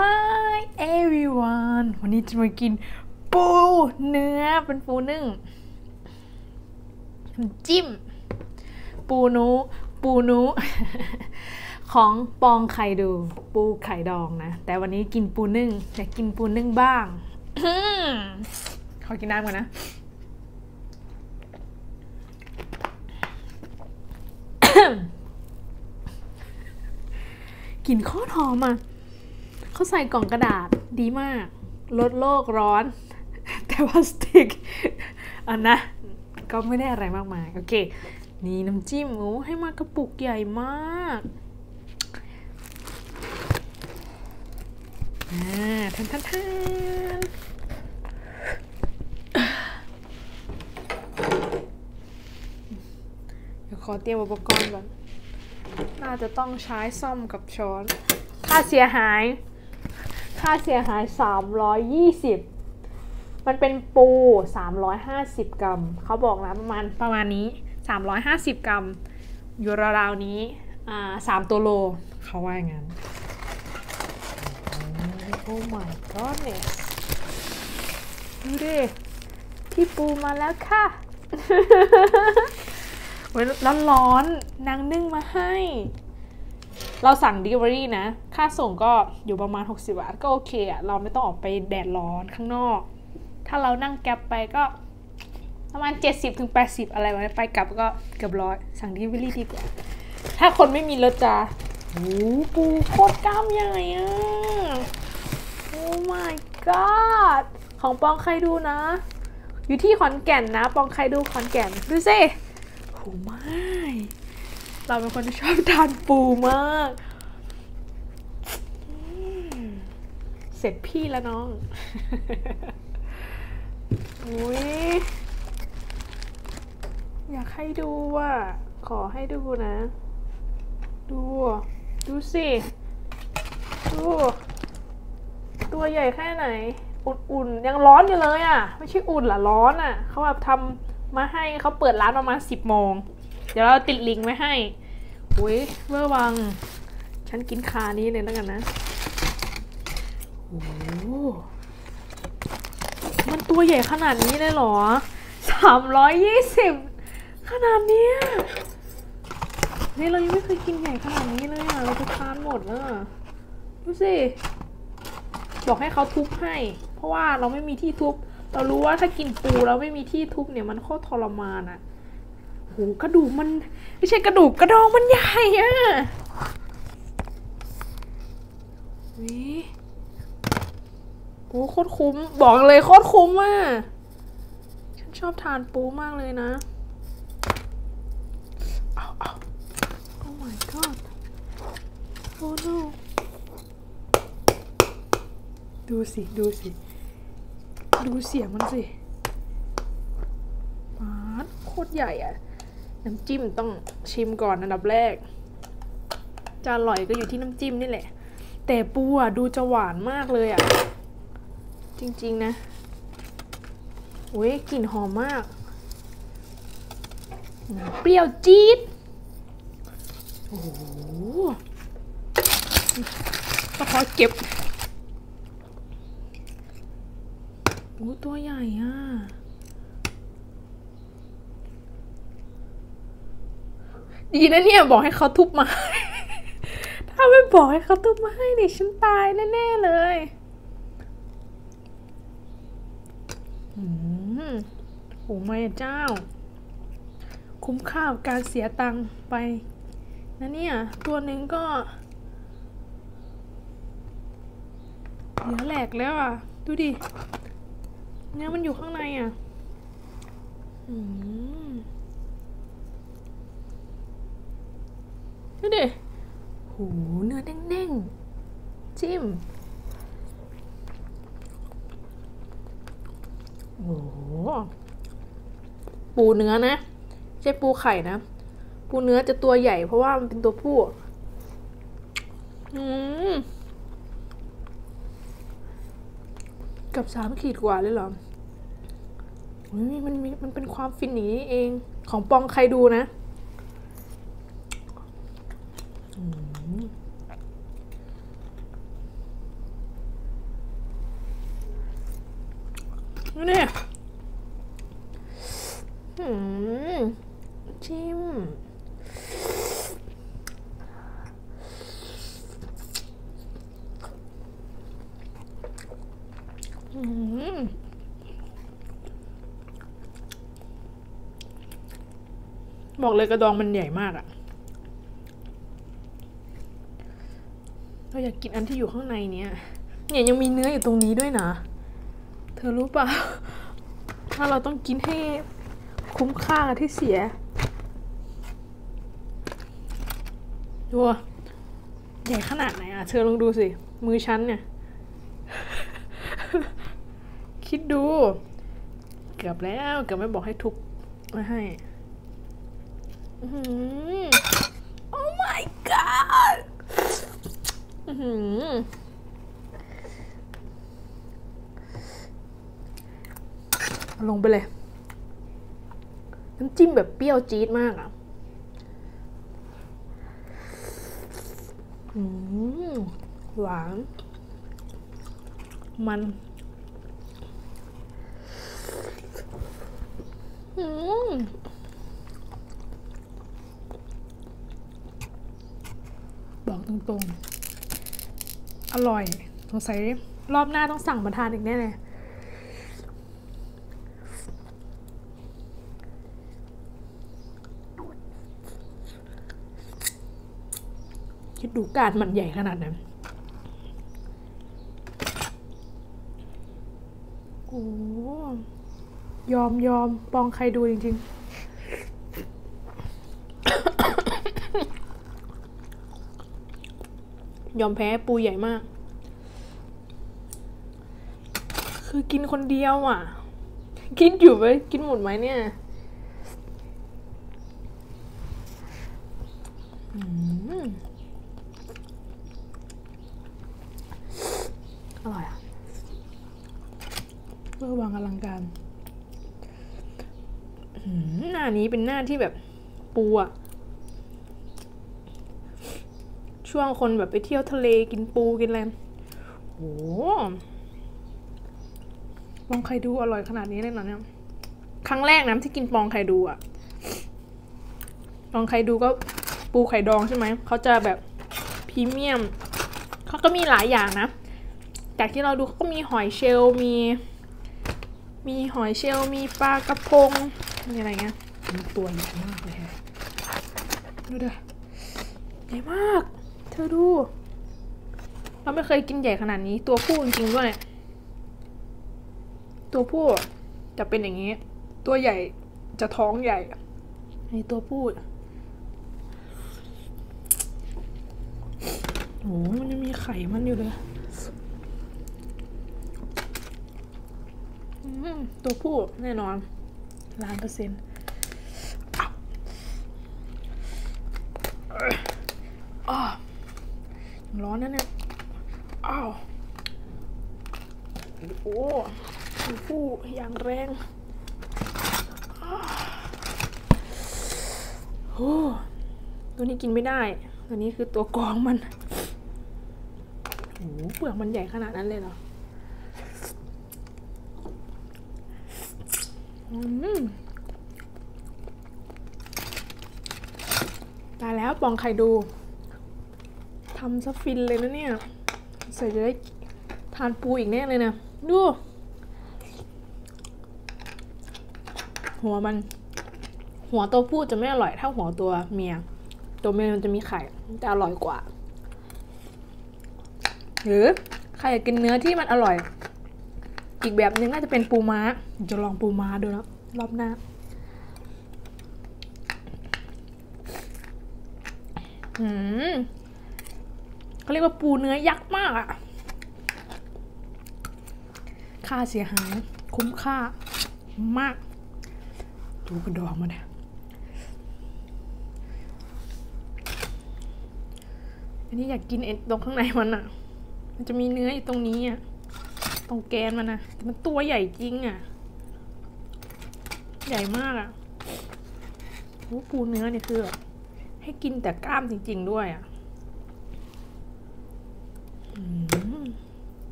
Hi everyone วันนี้จะมากินปูเนื้อเป็นปูนึ่งจิ้ม ปูนูปูนูของปองไข่ดู ปูไข่ดองนะ แต่วันนี้กินปูนึ่งอยากกินปูนึ่งบ้างขอกินน้ำก่อนนะกลิ่นโคตรหอมอะ เขาใส่กล่องกระดาษดีมาก ลดโลกร้อน แต่พลาสติกอันนะ ก็ไม่ได้อะไรมากมาย โอเค นี่น้ำจิ้มโอ้ให้มากระปุกใหญ่มากอ่าทันทันทันเดี๋ยวขอเตรียมอุปกรณ์ก่อน น่าจะต้องใช้ซ่อมกับช้อนค่าเสียหาย ค่าเสียหาย 320 มันเป็นปู 350 กรัม เขาบอกนะประมาณประมาณนี้ 350 กรัม อยู่ราวๆนี้อ่าสามตัวโล เขาว่าอย่างนั้น โอ้ my goodness ดูดิที่ปูมาแล้วค่ะเว้ยร้อนๆนางนึ่งมาให้ เราสั่ง Delivery นะ ค่าส่งก็อยู่ประมาณ 60 บาท ก็โอเคอะเราไม่ต้องออกไปแดดร้อนข้างนอก ถ้าเรานั่งแก๊ปไปก็ประมาณ 70-80ถึง80 อะไรไว้ไปกลับก็เกือบร้อยสั่ง Delivery ดีกว่า ถ้าคนไม่มีรถจะโอ้หปูโคตรกล้ามใหญ่อะโอ้ my god ของปองใครดูนะ อยู่ที่ขอนแก่นนะ ปองใครดูขอนแก่น ดูสิโหไม่ เราเป็นคนที่ชอบทานปูมาก เสร็จพี่แล้วน้อง อุ้ยอยากให้ดูอะ ขอให้ดูนะ ดู ดูสิ ดู ตัวใหญ่แค่ไหน อุ่นๆ ยังร้อนอยู่เลยอะ ไม่ใช่อุ่นหรอร้อนอะ เขาแบบทำมาให้เขาเปิดร้านประมาณสิบโมง เดี๋ยวเราติดลิงก์ไว้ให้อุ้ยเมื่อวัง ฉันกินคานี้เลยแล้วกันนะโอ้มันตัวใหญ่ขนาดนี้เลยเหรอสามร้อยยี่สิบขนาดเนี้ยนี่เรายังไม่เคยกินใหญ่ขนาดนี้เลยอะ เราจะทานหมดแล้วอะดูสิ บอกให้เขาทุบให้ เพราะว่าเราไม่มีที่ทุบ เรารู้ว่าถ้ากินปูแล้วไม่มีที่ทุบเนี่ยมันโคตรทรมานอะ โหกระดูกมัน ไม่ใช่กระดูกกระดองมันใหญ่อะวิโอ้โคตรคุ้ม บอกเลยโคตรคุ้มอะฉันชอบทานปูมากเลยนะเอาเอา Oh my god Oh no ดูสิ ดูสิ ดูเสียงมันสิปาโคตรใหญ่อะ น้ำจิ้มต้องชิมก่อนอันดับแรก จะอร่อยก็อยู่ที่น้ำจิ้มนี่แหละ แต่ปูอะดูจะหวานมากเลยอะ จริงๆนะโอ้ยกลิ่นหอมมาก เปรี้ยวจี๊ดโอ้โหต้องขอเก็บโอ้ตัวใหญ่อะ ดีนะเนี่ยบอกให้เขาทุบมา ถ้าไม่บอกให้เขาทุบมาให้เนี่ยฉันตายแน่ๆเลยอืมโอ้ไม่เจ้า คุ้มค่าการเสียตังค์ไปนะเนี่ย ตัวหนึ่งก็เหลือแหลกแล้วอะ ดูดิ เนื้อมันอยู่ข้างในอะ อืม ดูดิโหเนื้อแน่งๆ จิ้ม โอ้โหปูเนื้อนะไม่ใช่ปูไข่นะ ปูเนื้อจะตัวใหญ่เพราะว่ามันเป็นตัวผู้ อืมกับสามขีดกว่าเลยเหรอมันมีมันเป็นความฟินอย่างนี้เองของปองใครดูนะ นี่จิ้มอืมบอกเลยกระดองมันใหญ่มากอะ เราอยากกินอันที่อยู่ข้างในเนี้ยเนี่ยยังมีเนื้ออยู่ตรงนี้ด้วยนะ เธอรู้ป่ะถ้าเราต้องกินให้คุ้มค่ากับที่เสียดูอะใหญ่ขนาดไหนอะ เธอลองดูสิ มือฉันเนี่ย คิดดู เกือบแล้วเกือบไม่บอกให้ทุบมาให้ อื้อหือ Oh my god อื้อหือเอา ลงไปเลย น้ำจิ้มแบบเปรี้ยวจี๊ดมากอะหวาน มันอืมบอกตรงๆ อร่อยสงสัยรอบหน้าต้องสั่งมาทานอีกแน่เลยคิดดูการมันใหญ่ขนาดนั้นโอ้ยอมยอมปองใครดูจริง ๆ ยอมแพ้ปูใหญ่มาก คือกินคนเดียวอะ กินอยู่ไหมกินหมดไหมเนี่ยอร่อยอะเพื่อวางอลังการหน้านี้เป็นหน้าที่แบบปูอะ ช่วงคนแบบไปเที่ยวทะเลกินปูกินอะไรโอ้ปองไข่ดูอร่อยขนาดนี้เลยเหรอเนี่ย ครั้งแรกนะที่กินปองไข่ดูอะปองไข่ดูก็ปูไข่ดองใช่ไหม เขาจะแบบพรีเมียม เขาก็มีหลายอย่างนะ จากที่เราดูเขาก็มีหอยเชลล์มี มีหอยเชลล์มีปลากระพง มีอะไรเงี้ยมีตัวใหญ่มากเลยฮะดูเด้อใหญ่มาก เธอดู เราไม่เคยกินใหญ่ขนาดนี้ ตัวผู้จริงๆด้วย ตัวผู้จะเป็นอย่างนี้ ตัวใหญ่จะท้องใหญ่นี่ตัวผู้โอ้มันยังมีไข่มันอยู่เลยตัวผู้แน่นอนล้านเปอร์เซ็นต์อ้าวเอ้ยอ้าว ร้อนนะเนี่ย อ้าว โอ้ผู้อย่างแรงโอ้ตัวนี้กินไม่ได้ ตัวนี้คือตัวกรองมัน โอ้เปลือกมันใหญ่ขนาดนั้นเลยเหรออืมตายแล้วปองไข่ดูำซะฟินเลยนะเนี่ยใส่จะได้ทานปูอีกแน่เลยนะ ดู หัวมัน หัวตัวผู้จะไม่อร่อยเท่าหัวตัวเมีย ตัวเมียมันจะมีไข่จะอร่อยกว่า หรือใครอยากกินเนื้อที่มันอร่อย อีกแบบนึงน่าจะเป็นปูม้า จะลองปูม้าดูนะรอบหน้าอืม เขาเรียกว่าปูเนื้อยักษ์มากอะค่าเสียหายคุ้มค่ามาก ดูกระดองมันเนี่ยอันนี้อยากกินเอ็นตรงข้างในมันอะมันจะมีเนื้ออยู่ตรงนี้อะตรงแกนมันนะแต่มันตัวใหญ่จริงอะ่ะใหญ่มากอะ่ะปูเนื้อเนี่ยคือแบบให้กินแต่กล้ามจริง ๆ ด้วยอะ่ะ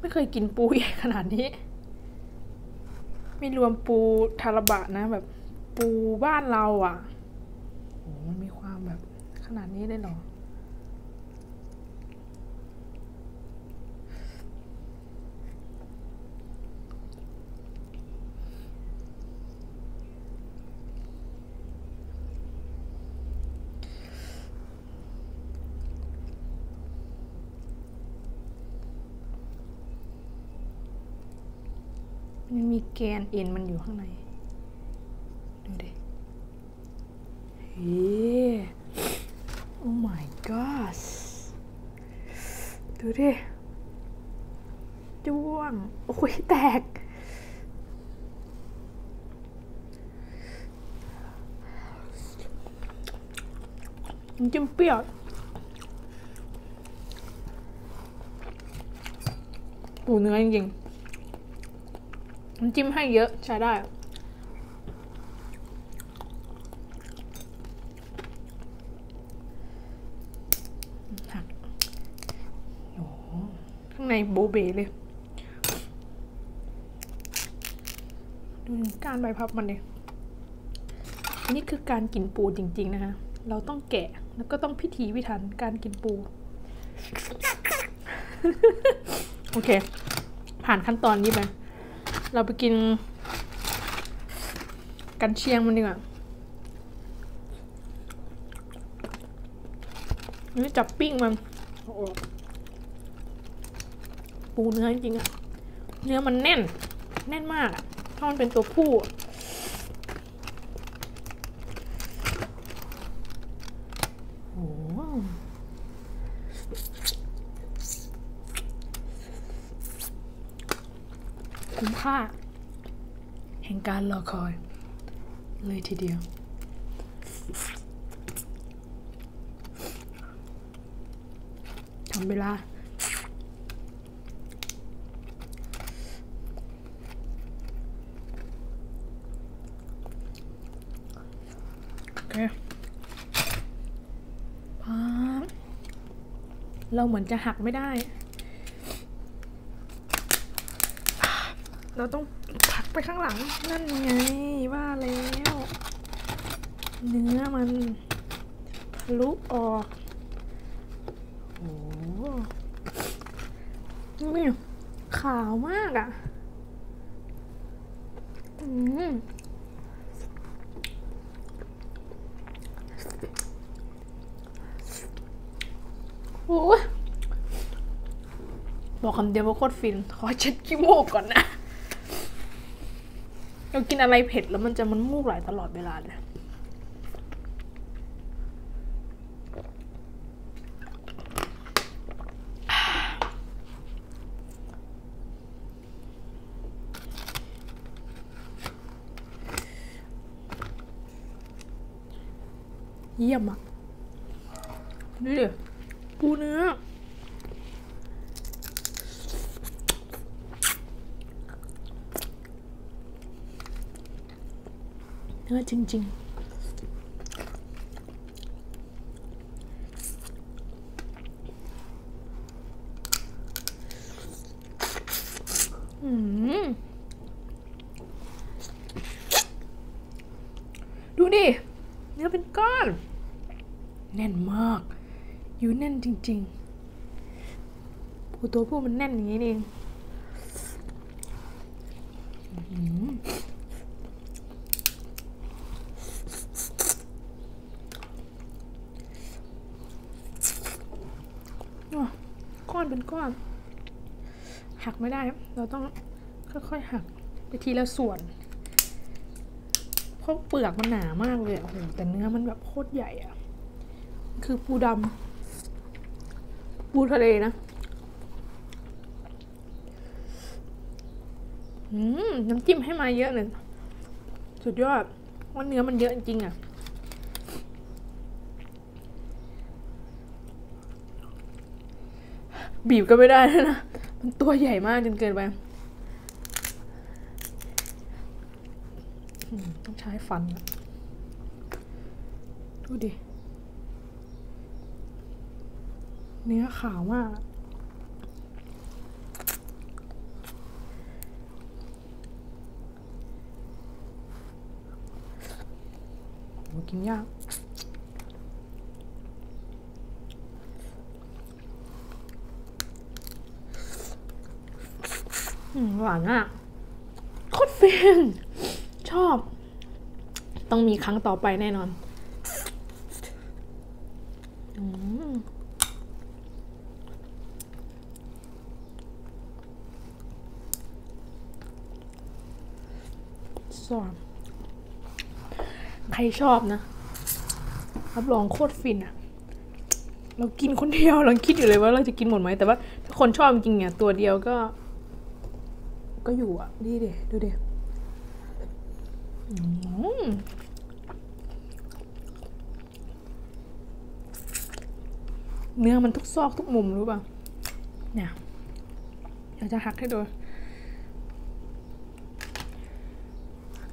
ไม่เคยกินปูใหญ่ขนาดนี้ ไม่รวมปูทาราบะนะ แบบปูบ้านเราอะ่ะโอ้มันมีความแบบขนาดนี้ได้หรอ มันมีแกนเอ็นมันอยู่ข้างใน ดูดิเฮ้ oh my gosh ดูดิจ้วง โอ้ยแตกน้ำจิ้มเปรี้ยวปูเนื้อจริงๆ จิ้มให้เยอะใช้ได้ข้างในโบเบเลย ดูการใบพับมันดิอันนี้คือการกินปูจริง ๆ นะคะ เราต้องแกะแล้วก็ต้องพิถีพิถันการกินปู โอเค ผ่านขั้นตอนนี้ไป เราไปกิน กันเชียงมันดีกว่านี่จับปิ้งมันปูเนื้อจริงๆอะเนื้อมันแน่น แน่นมากอะถ้ามันเป็นตัวผู้อะโอ้โห ค่า แห่งการรอคอย เลยทีเดียว ทำเวลาโอเคป๊าเราเหมือนจะหักไม่ได้ เราต้องผลักไปข้างหลัง นั่นไงว่าแล้ว เนื้อมันทะลุออกโอ้โหนี่ขาวมากอะ่ะ อืมโอ้บอกคำเดียวว่าโคตรฟิน ขอเช็ดขี้มูกก่อนนะ เรากินอะไรเผ็ดแล้วมันจะมันมูกไหลตลอดเวลาเลยเยี่ยมอะดูดิปูเนื้อ นื้อจริง ๆ อืม ดูดิ เนื้อเป็นก้อน แน่นมาก อยู่แน่นจริงๆปูตัวผู้มันแน่นอย่างนี้นี่เอง อื้อหืออ้อก้ อนเป็นก้อน หักไม่ได้ เราต้องค่อยๆหักไปทีละส่วนเพราะเปลือกมันหนามากเลยโอ้โหแต่เนื้อมันแบบโคตรใหญ่อะคือปูดำปูทะเลนะอืมน้ำจิ้มให้มาเยอะเลยสุดยอดว่าเนื้อมันเยอะจริงๆอะ บีบก็ไม่ได้นะนะ มันตัวใหญ่มากจนเกินไปต้องใช้ฟัน ดูดิ เนื้อขาวมาก กินยาก หวานอะโคตรฟินชอบ ต้องมีครั้งต่อไปแน่นอนอืมสอนใครชอบนะรับรองโคตรฟินอะเรากินคนเดียวเราคิดอยู่เลยว่าเราจะกินหมดไหมแต่ว่าถ้าคนชอบจริงเนี่ยตัวเดียวก็ ก็อยู่อะดีเดดูเดเนื้อมันทุกซอกทุกมุมรู้ป่ะ เนี่ยเดี๋ยวจะหักให้ดู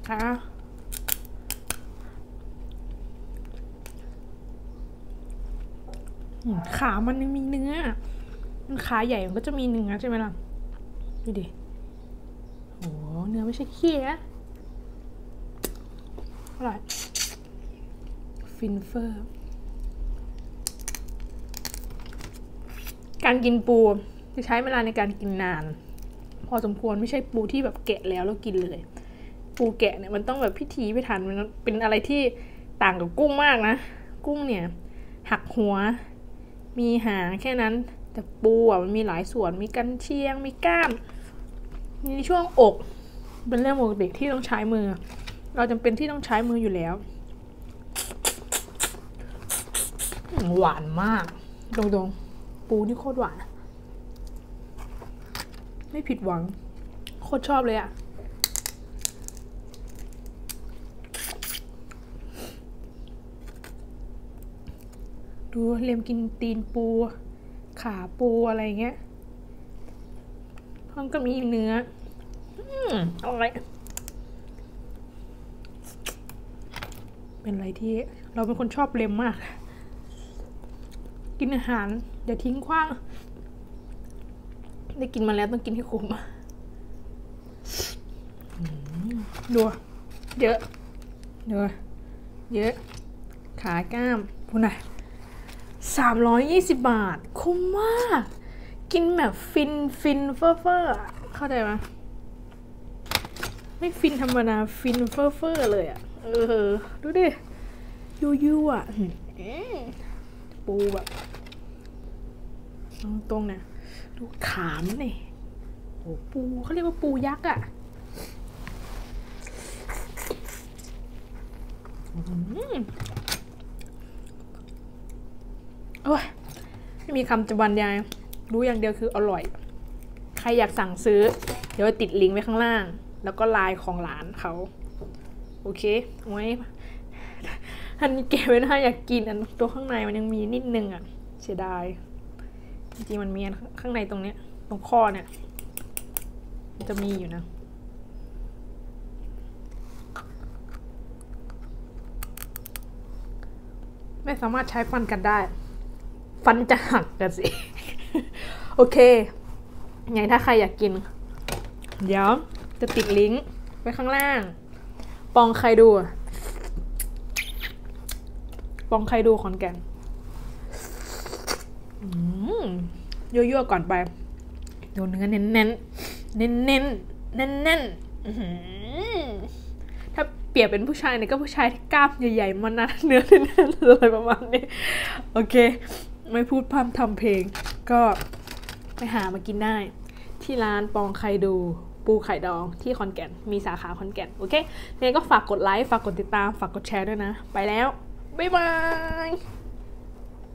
ค่ะขามันยังมีเนื้อ มันขาใหญ่มันก็จะมีเนื้อใช่ไหมล่ะ ดูดิ เนื้อไม่ใช่ขี้นะอร่อย ฟินเฟอร์ การกินปูจะใช้เวลาในการกินนาน พอสมควรไม่ใช่ปูที่แบบแกะแล้วแล้วกินเลย ปูแกะเนี่ยมันต้องแบบพิธีพิถันมันเป็นอะไรที่ต่างกับกุ้งมากนะ กุ้งเนี่ย หักหัว มีหางแค่นั้น แต่ปูอะมันมีหลายส่วนมีกันเชียงมีก้าม มีช่วงอก เป็นเรื่องปกติที่ต้องใช้มือ เราจำเป็นที่ต้องใช้มืออยู่แล้ว หวานมากตรงๆปูนี่โคตรหวาน ไม่ผิดหวัง โคตรชอบเลยอะดูเลมกินตีนปู ขาปูอะไรเงี้ยมันก็มีเนื้อ อืมอร่อยเป็นอะไรที่เราเป็นคนชอบเล็มมาก กินอาหารอย่าทิ้งขว้าง ได้กินมาแล้วต้องกินให้คุ้มดูเยอะเยอะเยอะ ขาก้ามพูน่ะสามร้อยยี่สิบบาท คุ้มมาก กินแบบฟินฟินเฟอร์เฟอร์เข้าใจไหม ไม่ฟินธรรมดาฟินเฟอร์เฟอร์เลยอะ เออ ดูดิยูยูอะปูแบบตรงเนี่ยดูขามนี่โอ้ปูเขาเรียกว่าปูยักษ์อะโอ้ยไม่มีคำจะบรรยายรู้อย่างเดียวคืออร่อย ใครอยากสั่งซื้อ เดี๋ยวติดลิงก์ไว้ข้างล่าง แล้วก็ไลน์ของหลานเขา โอเคไว้อันนี้เก็บไว้นะอยากกินอันตัวข้างในมันยังมีนิดนึงอะ เสียดาย จริงๆมันมีข้างในตรงเนี้ย ตรงข้อเนี่ย มันจะมีอยู่นะไม่สามารถใช้ฟันกันได้ ฟันจะหักกันสิ โอเคไงถ้าใครอยากกิน เดี๋ยว จะติดลิงก์ไว้ข้างล่าง ปองใครดู ปองใครดูขอนแก่นยั่วๆก่อนไปดูเนื้อเน้นๆ เน้นเน้นเน้นเน้นเน้นถ้าเปรียบเป็นผู้ชายเนี่ยก็ผู้ชายที่กล้ามใหญ่ๆ มันนะเนื้อเน้นๆอะไรประมาณนี้ โอเค ไม่พูดพร่ำทำเพลง ก็ไปหามากินได้ ที่ร้านปองไครดู ปูไข่ดองที่คอนแก่น มีสาขาคอนแก่น โอเคยังไงก็ฝากกดไลค์ ฝากกดติดตาม ฝากกดแชร์ด้วยนะ ไปแล้ว บ๊ายบาย